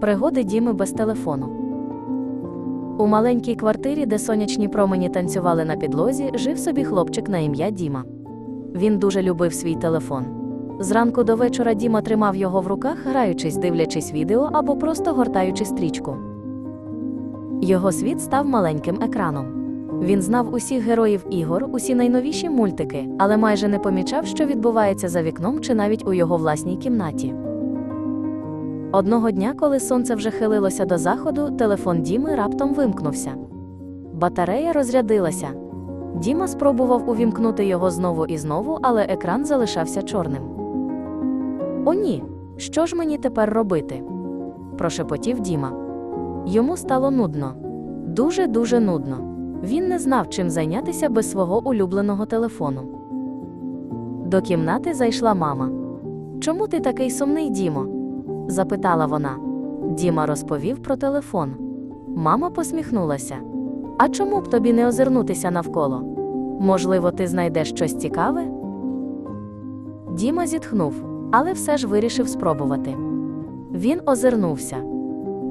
Пригоди Діми без телефону. У маленькій квартирі, де сонячні промені танцювали на підлозі, жив собі хлопчик на ім'я Діма. Він дуже любив свій телефон. Зранку до вечора Діма тримав його в руках, граючись, дивлячись відео або просто гортаючи стрічку. Його світ став маленьким екраном. Він знав усіх героїв ігор, усі найновіші мультики, але майже не помічав, що відбувається за вікном чи навіть у його власній кімнаті. Одного дня, коли сонце вже хилилося до заходу, телефон Діми раптом вимкнувся. Батарея розрядилася. Діма спробував увімкнути його знову і знову, але екран залишався чорним. О, ні, що ж мені тепер робити? прошепотів Діма. Йому стало нудно. Дуже дуже нудно. Він не знав, чим зайнятися без свого улюбленого телефону. До кімнати зайшла мама. Чому ти такий сумний, Дімо? Запитала вона. Діма розповів про телефон. Мама посміхнулася. А чому б тобі не озирнутися навколо? Можливо, ти знайдеш щось цікаве? Діма зітхнув, але все ж вирішив спробувати. Він озирнувся.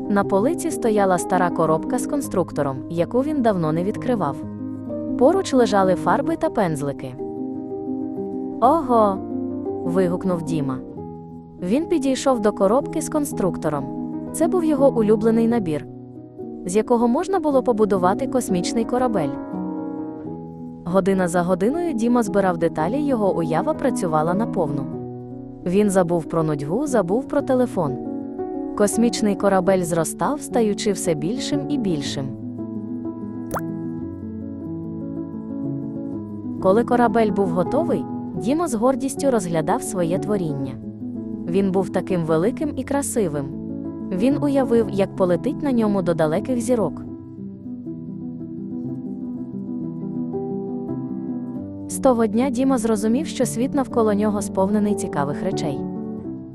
На полиці стояла стара коробка з конструктором, яку він давно не відкривав. Поруч лежали фарби та пензлики. Ого. вигукнув Діма. Він підійшов до коробки з конструктором. Це був його улюблений набір, з якого можна було побудувати космічний корабель. Година за годиною Діма збирав деталі, його уява працювала наповну. Він забув про нудьгу, забув про телефон. Космічний корабель зростав, стаючи все більшим і більшим. Коли корабель був готовий, Діма з гордістю розглядав своє творіння. Він був таким великим і красивим. Він уявив, як полетить на ньому до далеких зірок. З того дня Діма зрозумів, що світ навколо нього сповнений цікавих речей.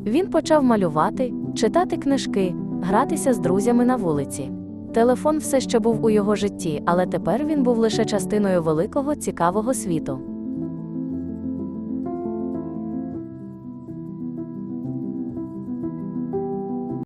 Він почав малювати, читати книжки, гратися з друзями на вулиці. Телефон все ще був у його житті, але тепер він був лише частиною великого цікавого світу.